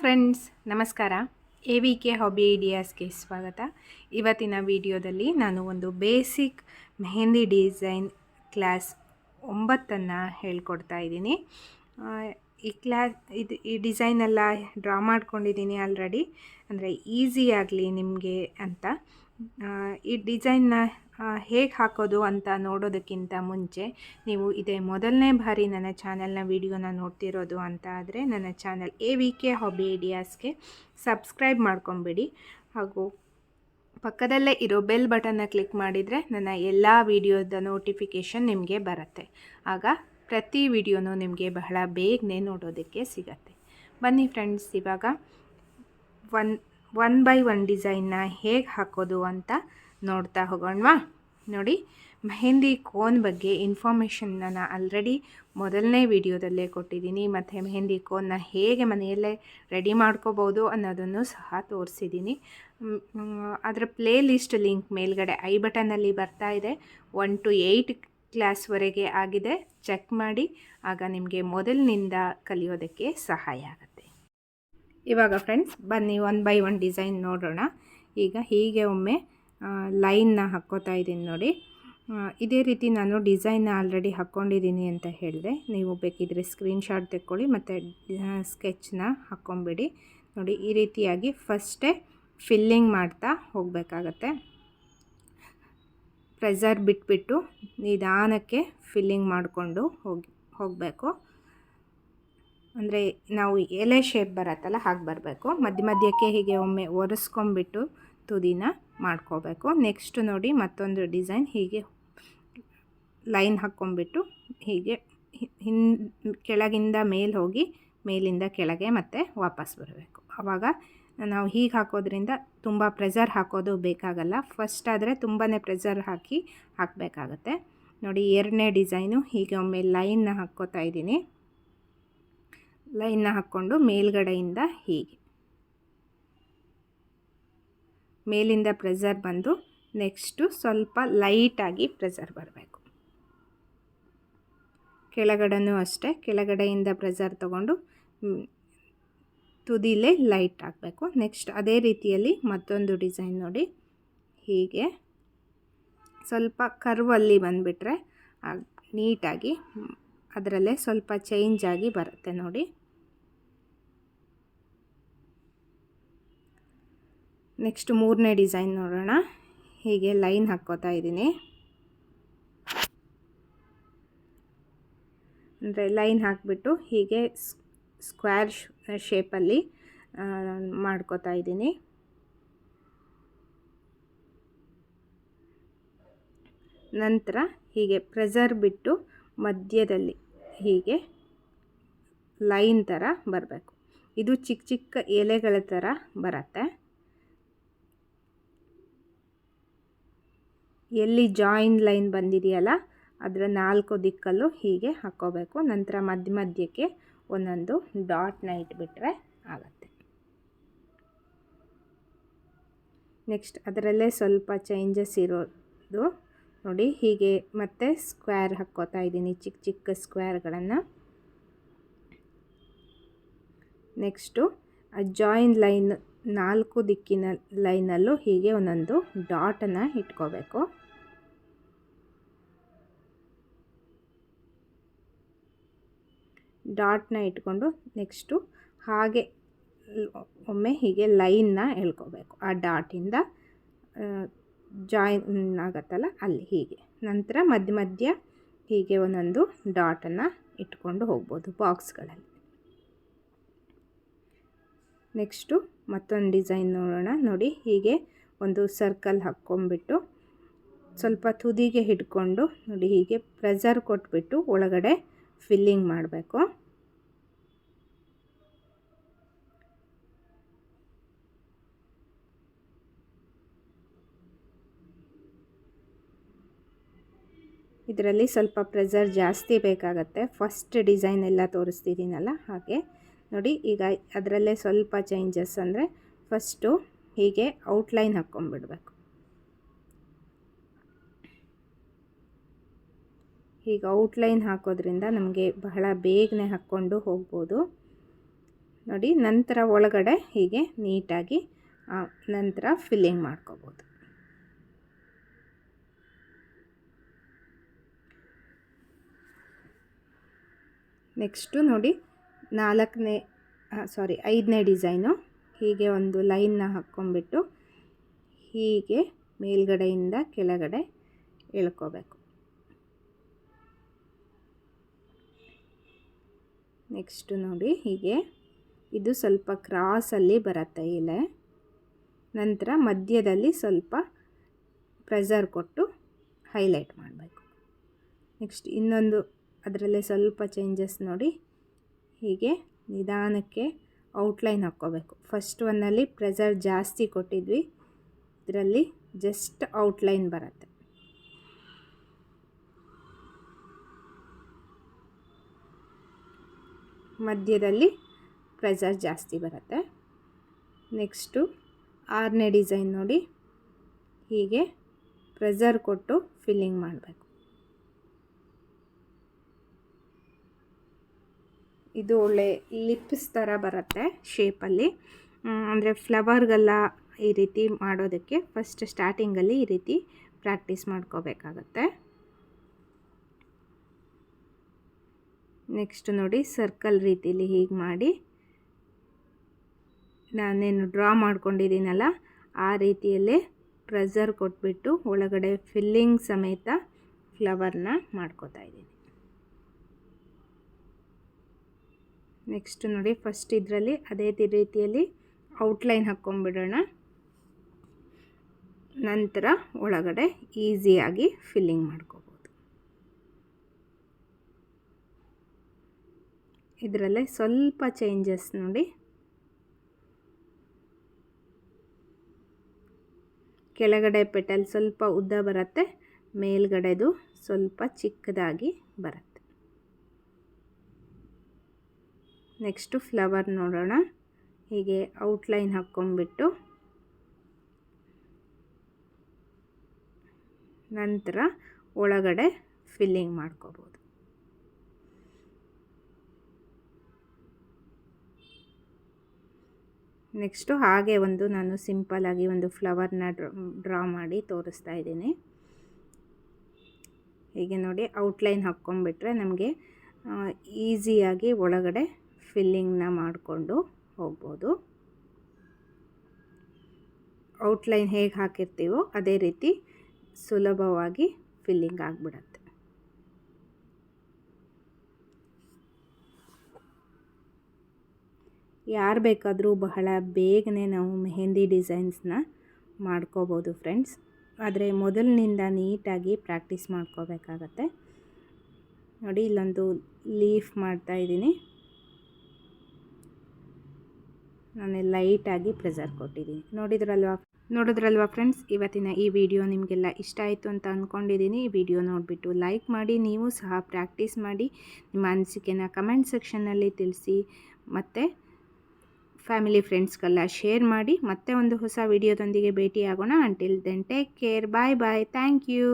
Friends ನಮಸ್ಕಾರ. A V K hobby ಐಡಿಯಾಸ್ಗೆ ಸ್ವಾಗತ. ಇವತ್ತಿನ ವಿಡಿಯೋದಲ್ಲಿ ನಾನು ಒಂದು ಬೇಸಿಕ್ ಮೆಹಂದಿ ಡಿಸೈನ್ ಕ್ಲಾಸ್ ಒಂಬತ್ತನ್ನು ಹೇಳ್ಕೊಡ್ತಾ ಇದ್ದೀನಿ. ಈ ಕ್ಲಾಸ್ ಇದು, ಈ ಡಿಸೈನೆಲ್ಲ ಡ್ರಾ ಮಾಡ್ಕೊಂಡಿದ್ದೀನಿ ಆಲ್ರೆಡಿ ಅಂದರೆ ಈಸಿ ಆಗಲಿ ನಿಮಗೆ ಅಂತ. ಈ ಡಿಸೈನ್ನ ಹೇಗೆ ಹಾಕೋದು ಅಂತ ನೋಡೋದಕ್ಕಿಂತ ಮುಂಚೆ ನೀವು ಇದೇ ಮೊದಲನೇ ಬಾರಿ ನನ್ನ ಚಾನಲ್ನ ವಿಡಿಯೋನ ನೋಡ್ತಿರೋದು ಅಂತ ಆದರೆ ನನ್ನ channel A V K hobby ಐಡಿಯಾಸ್ಗೆ subscribe ಮಾಡ್ಕೊಂಬಿಡಿ. ಹಾಗೂ ಪಕ್ಕದಲ್ಲೇ ಇರೋ ಬೆಲ್ ಬಟನ್ನ ಕ್ಲಿಕ್ ಮಾಡಿದರೆ ನನ್ನ ಎಲ್ಲ ವೀಡಿಯೋದ ನೋಟಿಫಿಕೇಷನ್ ನಿಮಗೆ ಬರುತ್ತೆ. ಆಗ ಪ್ರತಿ ವಿಡಿಯೋನೂ ನಿಮಗೆ ಬಹಳ ಬೇಗನೆ ನೋಡೋದಕ್ಕೆ ಸಿಗತ್ತೆ. ಬನ್ನಿ ಫ್ರೆಂಡ್ಸ್, ಇವಾಗ ಒನ್ ಒನ್ ಬೈ ಒನ್ ಡಿಸೈನ್ನ ಹೇಗೆ ಹಾಕೋದು ಅಂತ ನೋಡ್ತಾ ಹೋಗೋಣವಾ? ನೋಡಿ, ಮೆಹಂದಿ ಕೋನ್ ಬಗ್ಗೆ ಇನ್ಫಾರ್ಮೇಷನ್ ನಾನು ಆಲ್ರೆಡಿ ಮೊದಲನೇ ವಿಡಿಯೋದಲ್ಲೇ ಕೊಟ್ಟಿದ್ದೀನಿ. ಮತ್ತು ಮೆಹಂದಿ ಕೋನ್ನ ಹೇಗೆ ಮನೆಯಲ್ಲೇ ರೆಡಿ ಮಾಡ್ಕೋಬೋದು ಅನ್ನೋದನ್ನು ಸಹ ತೋರಿಸಿದ್ದೀನಿ. ಅದರ ಪ್ಲೇ ಲಿಸ್ಟ್ ಲಿಂಕ್ ಮೇಲ್ಗಡೆ ಐ ಬಟನಲ್ಲಿ ಬರ್ತಾ ಇದೆ. ಒನ್ ಟು ಏಯ್ಟ್ ಕ್ಲಾಸ್ವರೆಗೆ ಆಗಿದೆ. ಚೆಕ್ ಮಾಡಿ, ಆಗ ನಿಮಗೆ ಮೊದಲಿನಿಂದ ಕಲಿಯೋದಕ್ಕೆ ಸಹಾಯ ಆಗುತ್ತೆ. ಇವಾಗ ಫ್ರೆಂಡ್ಸ್ ಬನ್ನಿ ಒನ್ ಬೈ ಒನ್ ಡಿಸೈನ್ ನೋಡೋಣ. ಈಗ ಹೀಗೆ ಒಮ್ಮೆ ಲೈನ್ನ ಹಾಕ್ಕೋತಾ ಇದ್ದೀನಿ ನೋಡಿ. ಇದೇ ರೀತಿ ನಾನು ಡಿಸೈನ್ನ ಆಲ್ರೆಡಿ ಹಾಕ್ಕೊಂಡಿದ್ದೀನಿ ಅಂತ ಹೇಳಿದೆ. ನೀವು ಬೇಕಿದ್ರೆ ಸ್ಕ್ರೀನ್ಶಾಟ್ ತೆಕ್ಕೊಳ್ಳಿ, ಮತ್ತು ಸ್ಕೆಚ್ನ ಹಾಕ್ಕೊಂಬಿಡಿ. ನೋಡಿ, ಈ ರೀತಿಯಾಗಿ ಫಸ್ಟೇ ಫಿಲ್ಲಿಂಗ್ ಮಾಡ್ತಾ ಹೋಗಬೇಕಾಗತ್ತೆ. ಪ್ರೆಸರ್ ಬಿಟ್ಬಿಟ್ಟು ನಿಧಾನಕ್ಕೆ ಫಿಲ್ಲಿಂಗ್ ಮಾಡಿಕೊಂಡು ಹೋಗಿ, ಹೋಗಬೇಕು. ಅಂದರೆ, ನಾವು ಎಲೆ ಶೇಪ್ ಬರತ್ತಲ್ಲ, ಹಾಗೆ ಬರಬೇಕು. ಮಧ್ಯ ಮಧ್ಯಕ್ಕೆ ಹೀಗೆ ಒಮ್ಮೆ ಒರೆಸ್ಕೊಂಬಿಟ್ಟು ತುದಿನ ಮಾಡ್ಕೋಬೇಕು. ನೆಕ್ಸ್ಟ್ ನೋಡಿ ಮತ್ತೊಂದು ಡಿಸೈನ್ ಹೀಗೆ ಲೈನ್ ಹಾಕ್ಕೊಂಬಿಟ್ಟು ಹೀಗೆ ಹಿನ್, ಕೆಳಗಿಂದ ಮೇಲೆ ಹೋಗಿ ಮೇಲಿಂದ ಕೆಳಗೆ ಮತ್ತೆ ವಾಪಸ್ ಬರಬೇಕು. ಆವಾಗ ನಾವು ಹೀಗೆ ಹಾಕೋದ್ರಿಂದ ತುಂಬ ಪ್ರೆಸರ್ ಹಾಕೋದು ಬೇಕಾಗಲ್ಲ. ಫಸ್ಟ್ ಆದರೆ ತುಂಬಾ ಪ್ರೆಸರ್ ಹಾಕಿ ಹಾಕಬೇಕಾಗತ್ತೆ. ನೋಡಿ ಎರಡನೇ ಡಿಸೈನು ಹೀಗೆ ಒಮ್ಮೆ ಲೈನ್ನ ಹಾಕ್ಕೋತಾ ಇದ್ದೀನಿ. ಲೈನ್ನ ಹಾಕ್ಕೊಂಡು ಮೇಲ್ಗಡೆಯಿಂದ ಹೀಗೆ. ಮೇಲಿಂದ ಪ್ರೆಸರ್ ಬಂದು ನೆಕ್ಸ್ಟು ಸ್ವಲ್ಪ ಲೈಟಾಗಿ ಪ್ರೆಸರ್ ಬರಬೇಕು. ಕೆಳಗಡೆನೂ ಅಷ್ಟೇ, ಕೆಳಗಡೆಯಿಂದ ಪ್ರೆಸರ್ ತಗೊಂಡು ತುದಿಲೇ ಲೈಟ್ ಹಾಕಬೇಕು. ನೆಕ್ಸ್ಟ್ ಅದೇ ರೀತಿಯಲ್ಲಿ ಮತ್ತೊಂದು ಡಿಸೈನ್ ನೋಡಿ, ಹೀಗೆ. ಸ್ವಲ್ಪ ಕರ್ವಲ್ಲಿ ಬಂದುಬಿಟ್ರೆ ನೀಟಾಗಿ ಅದರಲ್ಲೇ ಸ್ವಲ್ಪ ಚೇಂಜ್ ಆಗಿ ಬರುತ್ತೆ ನೋಡಿ. ನೆಕ್ಸ್ಟ್ ಮೂರನೇ ಡಿಸೈನ್ ನೋಡೋಣ. ಹೀಗೆ ಲೈನ್ ಹಾಕ್ಕೋತಾ ಇದ್ದೀನಿ. ಅಂದರೆ ಲೈನ್ ಹಾಕಿಬಿಟ್ಟು ಹೀಗೆ ಸ್ಕ್ವೇರ್ ಶೇಪಲ್ಲಿ ಮಾಡ್ಕೋತಾ ಇದ್ದೀನಿ. ನಂತರ ಹೀಗೆ ಪ್ರೆಸರ್ ಬಿಟ್ಟು ಮಧ್ಯದಲ್ಲಿ ಹೀಗೆ ಲೈನ್ ಥರ ಬರಬೇಕು. ಇದು ಚಿಕ್ಕ ಚಿಕ್ಕ ಎಲೆಗಳ ಥರ ಬರುತ್ತೆ. ಎಲ್ಲಿ ಜಾಯಿನ್ ಲೈನ್ ಬಂದಿದೆಯಲ್ಲ, ಅದರ ನಾಲ್ಕು ದಿಕ್ಕಲ್ಲೂ ಹೀಗೆ ಹಾಕ್ಕೋಬೇಕು ನಂತರ ಮಧ್ಯ ಮಧ್ಯಕ್ಕೆ ಒಂದೊಂದು ಡಾಟ್ನ ಇಟ್ಬಿಟ್ರೆ ಆಗುತ್ತೆ. ನೆಕ್ಸ್ಟ್ ಅದರಲ್ಲೇ ಸ್ವಲ್ಪ ಚೇಂಜಸ್ ಇರೋದು. ನೋಡಿ, ಹೀಗೆ ಮತ್ತೆ ಸ್ಕ್ವೇರ್ ಹಾಕ್ಕೋತಾ ಇದ್ದೀನಿ, ಚಿಕ್ಕ ಚಿಕ್ಕ ಸ್ಕ್ವೇರ್ಗಳನ್ನು ನೆಕ್ಸ್ಟು ಆ ಜಾಯಿನ್ ಲೈನ್ ನಾಲ್ಕು ದಿಕ್ಕಿನ ಲೈನಲ್ಲೂ ಹೀಗೆ ಒಂದೊಂದು ಡಾಟನ್ನು ಇಟ್ಕೋಬೇಕು. ಡಾಟ್ನ ಇಟ್ಕೊಂಡು ನೆಕ್ಸ್ಟು ಹಾಗೆ ಒಮ್ಮೆ ಹೀಗೆ ಲೈನ್ನ ಎಳ್ಕೋಬೇಕು. ಆ ಡಾಟಿಂದ ಜಾಯಿನ್ ಆಗತ್ತಲ್ಲ ಅಲ್ಲಿ ಹೀಗೆ. ನಂತರ ಮಧ್ಯ ಮಧ್ಯ ಹೀಗೆ ಒಂದೊಂದು ಡಾಟನ್ನು ಇಟ್ಕೊಂಡು ಹೋಗ್ಬೋದು ಬಾಕ್ಸ್ಗಳಲ್ಲಿ. ನೆಕ್ಸ್ಟು ಮತ್ತೊಂದು ಡಿಸೈನ್ ನೋಡೋಣ. ನೋಡಿ ಹೀಗೆ ಒಂದು ಸರ್ಕಲ್ ಹಾಕ್ಕೊಂಬಿಟ್ಟು ಸ್ವಲ್ಪ ತುದಿಗೆ ಹಿಡ್ಕೊಂಡು ನೋಡಿ ಹೀಗೆ ಪ್ರೆಸರ್ ಕೊಟ್ಬಿಟ್ಟು ಒಳಗಡೆ ಫಿಲ್ಲಿಂಗ್ ಮಾಡಬೇಕು. ಇದರಲ್ಲಿ ಸ್ವಲ್ಪ ಪ್ರೆಸರ್ ಜಾಸ್ತಿ ಬೇಕಾಗತ್ತೆ. ಫಸ್ಟ್ ಡಿಸೈನ್ ಎಲ್ಲ ತೋರಿಸ್ತಿದ್ದೀನಲ್ಲ, ಹಾಗೆ. ನೋಡಿ, ಈಗ ಅದರಲ್ಲೇ ಸ್ವಲ್ಪ ಚೇಂಜಸ್ ಅಂದರೆ ಫಸ್ಟು ಹೀಗೆ ಔಟ್ಲೈನ್ ಹಾಕ್ಕೊಂಬಿಡ್ಬೇಕು ಹೀಗೆ ಔಟ್ಲೈನ್ ಹಾಕೋದ್ರಿಂದ ನಮಗೆ ಬಹಳ ಬೇಗನೆ ಹಾಕ್ಕೊಂಡು ಹೋಗ್ಬೋದು. ನೋಡಿ, ನಂತರ ಒಳಗಡೆ ಹೀಗೆ ನೀಟಾಗಿ ನಂತರ ಫಿಲ್ಲಿಂಗ್ ಮಾಡ್ಕೋಬೋದು. ನೆಕ್ಸ್ಟು ನೋಡಿ, ನಾಲ್ಕನೇ ಸಾರಿ, ಐದನೇ ಡಿಸೈನು. ಹೀಗೆ ಒಂದು ಲೈನ್ನ ಹಾಕ್ಕೊಂಬಿಟ್ಟು ಹೀಗೆ ಮೇಲ್ಗಡೆಯಿಂದ ಕೆಳಗಡೆ ಎಳ್ಕೋಬೇಕು. ನೆಕ್ಸ್ಟು ನೋಡಿ ಹೀಗೆ. ಇದು ಸ್ವಲ್ಪ ಕ್ರಾಸಲ್ಲಿ ಬರುತ್ತೆ ಎಲೆ. ನಂತರ ಮಧ್ಯದಲ್ಲಿ ಸ್ವಲ್ಪ ಪ್ರೆಸರ್ ಕೊಟ್ಟು ಹೈಲೈಟ್ ಮಾಡಬೇಕು. ನೆಕ್ಸ್ಟ್ ಇನ್ನೊಂದು ಅದರಲ್ಲೇ ಸ್ವಲ್ಪ ಚೇಂಜಸ್ ನೋಡಿ. ಹೀಗೆ ನಿಧಾನಕ್ಕೆ ಔಟ್ಲೈನ್ ಹಾಕ್ಕೋಬೇಕು. ಫಸ್ಟ್ ಒನ್ನಲ್ಲಿ ಪ್ರೆಸರ್ ಜಾಸ್ತಿ ಕೊಟ್ಟಿದ್ವಿ. ಇದರಲ್ಲಿ ಜಸ್ಟ್ ಔಟ್ಲೈನ್ ಬರುತ್ತೆ. ಮಧ್ಯದಲ್ಲಿ ಪ್ರೆಸರ್ ಜಾಸ್ತಿ ಬರುತ್ತೆ. ನೆಕ್ಸ್ಟು ಆರನೇ ಡಿಸೈನ್ ನೋಡಿ. ಹೀಗೆ ಪ್ರೆಸರ್ ಕೊಟ್ಟು ಫಿಲ್ಲಿಂಗ್ ಮಾಡಬೇಕು. ಇದು ಒಳ್ಳೆ ಲಿಪ್ಸ್ ಥರ ಬರುತ್ತೆ ಶೇಪಲ್ಲಿ ಅಂದರೆ ಫ್ಲವರ್ಗೆಲ್ಲ ಈ ರೀತಿ ಮಾಡೋದಕ್ಕೆ ಫಸ್ಟ್ ಸ್ಟಾರ್ಟಿಂಗಲ್ಲಿ ಈ ರೀತಿ ಪ್ರಾಕ್ಟೀಸ್ ಮಾಡ್ಕೋಬೇಕಾಗತ್ತೆ. ನೆಕ್ಸ್ಟ್ ನೋಡಿ ಸರ್ಕಲ್ ರೀತಿಲಿ ಹೀಗೆ ಮಾಡಿ ನಾನೇನು ಡ್ರಾ ಮಾಡ್ಕೊಂಡಿದ್ದೀನಲ್ಲ, ಆ ರೀತಿಯಲ್ಲೇ ಪ್ರೆಸರ್ ಕೊಟ್ಬಿಟ್ಟು ಒಳಗಡೆ ಫಿಲ್ಲಿಂಗ್ ಸಮೇತ ಫ್ಲವರ್ನ ಮಾಡ್ಕೋತಾ ಇದ್ದೀನಿ. ನೆಕ್ಸ್ಟ್ ನೋಡಿ ಫಸ್ಟ್ ಇದರಲ್ಲಿ ಅದೇ ರೀತಿಯಲ್ಲಿ ಔಟ್ಲೈನ್ ಹಾಕ್ಕೊಂಬಿಡೋಣ. ನಂತರ ಒಳಗಡೆ ಈಸಿಯಾಗಿ ಫಿಲ್ಲಿಂಗ್ ಮಾಡ್ಕೋಬೋದು ಇದರಲ್ಲೇ ಸ್ವಲ್ಪ ಚೇಂಜಸ್ ನೋಡಿ. ಕೆಳಗಡೆ ಪೆಟಲ್ ಸ್ವಲ್ಪ ಉದ್ದ ಬರುತ್ತೆ, ಮೇಲ್ಗಡೆದು ಸ್ವಲ್ಪ ಚಿಕ್ಕದಾಗಿ ಬರುತ್ತೆ. ನೆಕ್ಸ್ಟು ಫ್ಲವರ್ ನೋಡೋಣ. ಹೀಗೆ ಔಟ್ಲೈನ್ ಹಾಕ್ಕೊಂಬಿಟ್ಟು ನಂತರ ಒಳಗಡೆ ಫಿಲ್ಲಿಂಗ್ ಮಾಡ್ಕೋಬೋದು. ನೆಕ್ಸ್ಟು ಹಾಗೆ ಒಂದು ನಾನು ಸಿಂಪಲ್ಲಾಗಿ ಒಂದು ಫ್ಲವರ್ನ ಡ್ರಾ ಮಾಡಿ ತೋರಿಸ್ತಾ ಇದ್ದೀನಿ. ಹೀಗೆ ನೋಡಿ ಔಟ್ಲೈನ್ ಹಾಕ್ಕೊಂಬಿಟ್ರೆ ನಮಗೆ ಈಸಿಯಾಗಿ ಒಳಗಡೆ ಫಿಲ್ಲಿಂಗ್ನ ಮಾಡಿಕೊಂಡು ಹೋಗ್ಬೋದು. ಔಟ್ಲೈನ್ ಹೇಗೆ ಹಾಕಿರ್ತೀವೋ ಅದೇ ರೀತಿ ಸುಲಭವಾಗಿ ಫಿಲ್ಲಿಂಗ್ ಆಗಿಬಿಡತ್ತೆ. ಯಾರು ಬೇಕಾದರೂ ಬಹಳ ಬೇಗನೆ ನಾವು ಮೆಹೆಂದಿ ಡಿಸೈನ್ಸ್ನ ಮಾಡ್ಕೋಬೋದು ಫ್ರೆಂಡ್ಸ್. ಆದರೆ ಮೊದಲಿನಿಂದ ನೀಟಾಗಿ ಪ್ರಾಕ್ಟೀಸ್ ಮಾಡ್ಕೋಬೇಕಾಗತ್ತೆ. ನೋಡಿ, ಇಲ್ಲೊಂದು ಲೀಫ್ ಮಾಡ್ತಾ ಇದ್ದೀನಿ. ನಾನು ಲೈಟಾಗಿ ಪ್ರೆಸರ್ ಕೊಟ್ಟಿದ್ದೀನಿ. ನೋಡಿದ್ರಲ್ವಾ? ನೋಡಿದ್ರಲ್ವಾ ಫ್ರೆಂಡ್ಸ್? ಇವತ್ತಿನ ಈ ವಿಡಿಯೋ ನಿಮಗೆಲ್ಲ ಇಷ್ಟ ಆಯಿತು ಅಂತ ಅಂದ್ಕೊಂಡಿದ್ದೀನಿ ಈ ವಿಡಿಯೋ ನೋಡಿಬಿಟ್ಟು ಲೈಕ್ ಮಾಡಿ, ನೀವು ಸಹ ಪ್ರಾಕ್ಟೀಸ್ ಮಾಡಿ, ನಿಮ್ಮ ಅನಿಸಿಕೆನ ಕಮೆಂಟ್ ಸೆಕ್ಷನ್ನಲ್ಲಿ ತಿಳಿಸಿ. ಮತ್ತು ಫ್ಯಾಮಿಲಿ ಫ್ರೆಂಡ್ಸ್ಗೆಲ್ಲ ಶೇರ್ ಮಾಡಿ ಮತ್ತೆ ಒಂದು ಹೊಸ ವಿಡಿಯೋದೊಂದಿಗೆ ಭೇಟಿಯಾಗೋಣ. Until then take care bye bye thank you